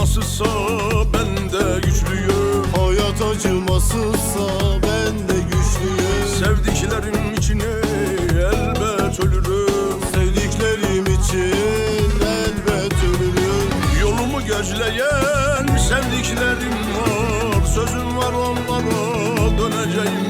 acımasızsa ben de güçlüyüm. Hayat acımasızsa ben de güçlüyüm. Sevdiklerim içine elbet ölürüm. Sevdiklerim için elbet ölürüm. Yolumu gözleyen sevdiklerim var. Sözüm var onlara döneceğim.